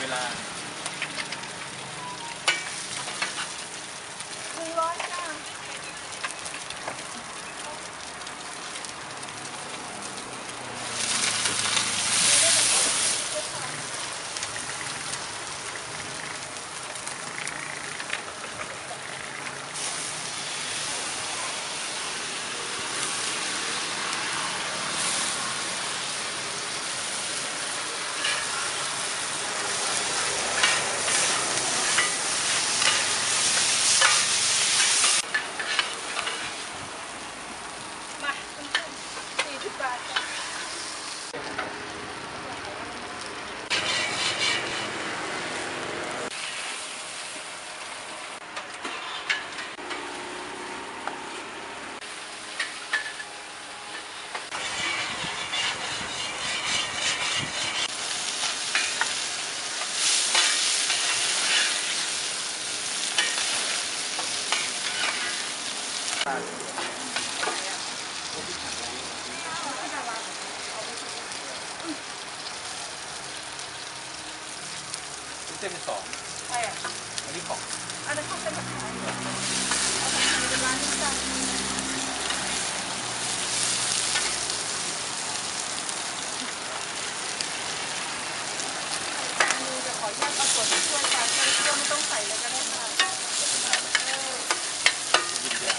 เวลา เส้นเป็นสองใช่อะอันนี้ของอันนั้นเขาเป็นแบบไหนเอาไปทำเป็นร้านที่จังจะขออนุญาตเอาส่วนที่ช่วยกันช่วยช่วยไม่ต้องใส่เลยก็ได้ค่ะเออ ยินยา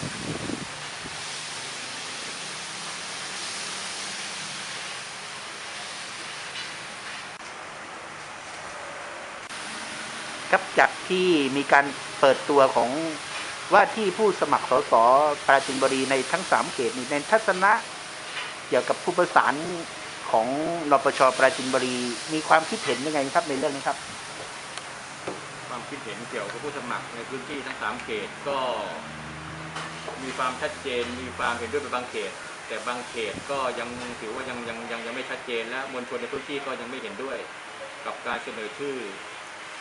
ครับจากที่มีการเปิดตัวของว่าที่ผู้สมัครสสปราจินบุรีในทั้งสามเขตนี้ในทัศนะเกี่ยวกับผู้ประสานของนปชปราจินบุรีมีความคิดเห็นยังไงครับในเรื่องนี้ครับ ความคิดเห็นเกี่ยวกับผู้สมัครในพื้นที่ทั้งสามเขตก็ มีความชัดเจน มีความเห็นด้วยเป็นบางเขต แต่บางเขตก็ยังถือว่ายังยังยังยังไม่ชัดเจน และมวลชนในพื้นที่ก็ยังไม่เห็นด้วย กับการเสนอชื่อ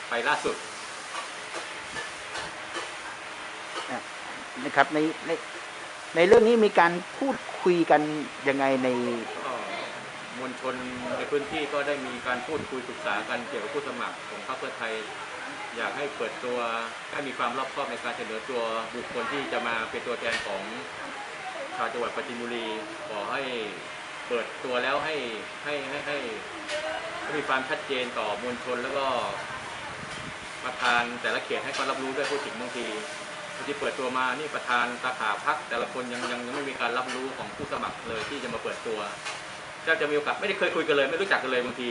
ไปล่าสุดนะครับในในในเรื่องนี้มีการพูดคุยกันยังไงในก็มวลชนในพื้นที่ก็ได้มีการพูดคุยปรึกษากันเกี่ยวกับผู้สมัครของพรรคเพื่อไทย อยากให้เปิดตัวให้มีความรอบคอบในการเสนอตัวบุคคลที่จะมาเป็นตัวแทนของชาวจังหวัดปราจีนบุรี ขอให้เปิดตัวแล้วให้ให้ให้ให้มีความชัดเจนต่อมวลชนแล้วก็ประธานแต่ละเขตให้เขารับรู้ด้วยผู้ถึงบางทีบางทีเปิดตัวมานี่ประธานสาขาพักแต่ละคนยังยังยังไม่มีการรับรู้ของผู้สมัครเลยที่จะมาเปิดตัวแทบจะมีโอกาสไม่ได้เคยคุยกันเลย ไม่รู้จักกันเลยบางที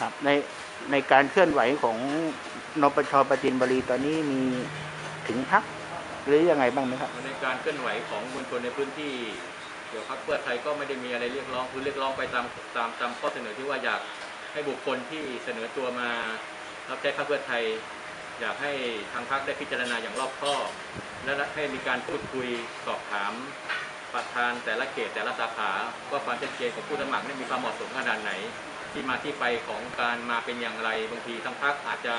ครับในในการเคลื่อนไหวของนปชปจินบุรีตอนนี้มีถึงพักหรือยังไงบ้างไหมครับ ในการเคลื่อนไหวของมวลชนในพื้นที่เดี๋ยวพรรคเพื่อไทยก็ไม่ได้มีอะไรเรียกร้องคือเรียกร้องไปตามตามตามข้อเสนอที่ว่าอยากให้บุคคลที่เสนอตัวมารับใช้พรรคเพื่อไทย อยากให้ทางพรรคได้พิจารณาอย่างรอบคอบและให้มีการพูดคุยสอบถามประธานแต่ละเขตแต่ละสาขาว่าความชัดเจนของผู้สมัครนี่มีความเหมาะสมขนาดไหน ที่มาที่ไปของการมาเป็นอย่างไร บางทีทางพรรคอาจจะ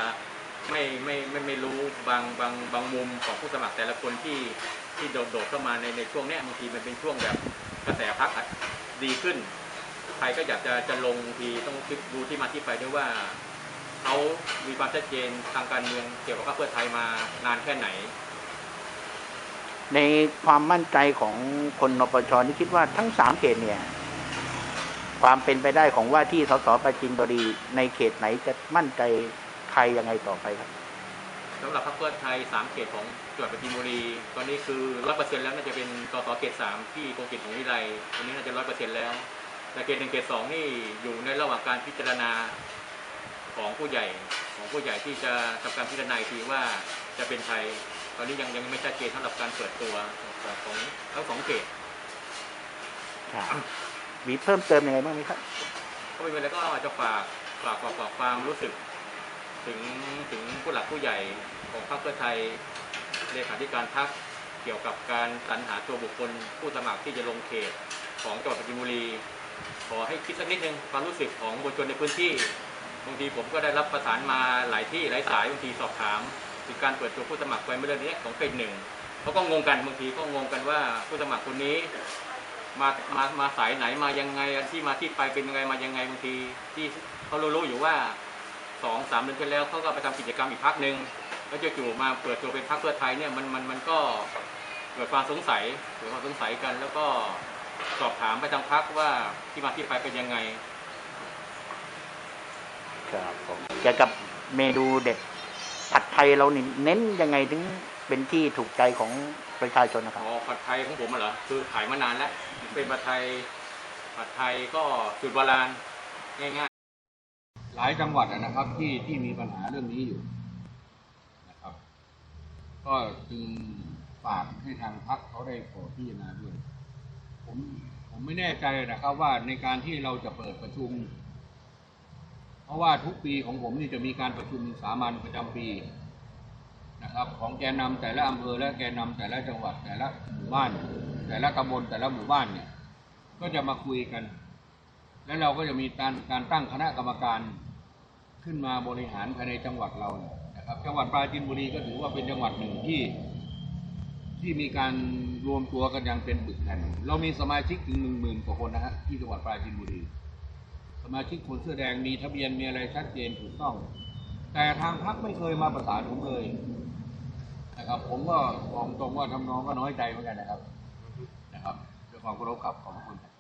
ไม่ไม่ไม่ไม่รู้บางบางบางมุมของผู้สมัครแต่ละคนที่ที่โดดโดดเข้ามาในในช่วงเนี้ยบางทีมันเป็นช่วงแบบกระแสพักดีขึ้น ใครก็อยากจะจะลงบางทีต้องคิดดูที่มาที่ไปด้วยว่าเขามีความชัดเจนทางการเมืองเกี่ยวกับพรรคเพื่อไทยมานานแค่ไหน ในความมั่นใจของคนนปชนี่คิดว่าทั้งสามเขตเนี่ย ความเป็นไปได้ของว่าที่สสปราจินบุรีในเขตไหนจะมั่นใจใครยังไงต่อไปครับสำหรับพรรคเพื่อไทยสามเขตของจังหวัดปราจีนบุรี ตอนนี้คือร้อยเปอร์เซ็นต์แล้วน่าจะเป็นสสเขตสามที่กรมกิจของวิไลตอนนี้น่าจะร้อยเปอร์เซ็นต์แล้ว แต่เขตหนึ่งเขตสองนี่อยู่ในระหว่างการพิจารณาของผู้ใหญ่ของผู้ใหญ่ที่จะทำการพิจารณาอีกทีว่าจะเป็นใครตอนนี้ยังยังไม่ชัดเจนสำหรับการเปิดตัวของของทั้งสองเขตครับ มีเพิ่มเติมยังไงบ้างไหมครับก็เป็นไรก็อาจจะฝากฝากฝากฝากความรู้สึก ถึงถึงผู้หลักผู้ใหญ่ของพรรคเพื่อไทยเลขาธิการพรรคเกี่ยวกับการสรรหาตัวบุคคลผู้สมัครที่จะลงเขตของจังหวัดปราจีนบุรีขอให้คิดสักนิดนึงความรู้สึกของมวลชนในพื้นที่บางทีผมก็ได้รับประสานมาหลายที่หลายสายบางทีสอบถามถึงการเปิดตัวผู้สมัครไปเมื่อเดือนนี้ของเฟสหนึ่งเขาก็งงกันบางทีก็งงกันว่าผู้สมัครคนนี้ มามามาสายไหนมายังไงที่มาที่ไปเป็นยังไงมายังไงบางที ที่เขารู้ๆอยู่ว่าสองสามเดือนที่แล้วเขาก็ไปทำกิจกรรมอีกพักหนึ่งแล้วจู่ๆมาเปิดตัวเป็นพรรคเพื่อไทยเนี่ยมันมันมันก็เกิดความสงสัยเกิดความสงสัยกัน แล้วก็สอบถามไปทางพรรคว่าที่มาที่ไปเป็นยังไงครับผมเกี่ยวกับเมนูเด็ดผัดไทยเราเน้นยังไงถึงเป็นที่ถูกใจของประชาชนนะครับอ๋อผัดไทยของผมเหรอคือขายมานานแล้ว เป็นผัดไทยผัดไทยก็สูตรโบราณง่ายๆ หลายจังหวัดนะครับที่ที่มีปัญหาเรื่องนี้อยู่นะครับ ก็จึงฝากให้ทางพักเขาได้โปรดพิจารณาด้วยผมผมไม่แน่ใจนะครับว่าในการที่เราจะเปิดประชุม เพราะว่าทุกปีของผมนี่จะมีการประชุมสามัญประจำปีนะครับ ของแกนนำแต่ละอำเภอและแกนนำแต่ละจังหวัดแต่ละหมู่บ้าน แต่ละตำบลแต่ละหมู่บ้านเนี่ย ก็จะมาคุยกัน แล้วเราก็จะมีการการตั้งคณะกรรมการขึ้นมาบริหารภายในจังหวัดเราเนะครับ จังหวัดปราจีนบุรีก็ถือว่าเป็นจังหวัดหนึ่งที่ ที่มีการรวมตัวกันอย่างเป็นปึกแผ่นเรามีสมาชิกถึงหนึ่งหมื่นกว่าคนนะฮะที่จังหวัดปราจีนบุรี สมาชิกคนเสื้อแดงมีทะเบียนมีอะไรชัดเจนถูกต้อง แต่ทางพักไม่เคยมาประสานผมเลยนะครับผมก็บอกตรงว่าทำน้องก็น้อยใจเหมือนกันนะครับ ด้วยความเคารพครับขอบคุณครับ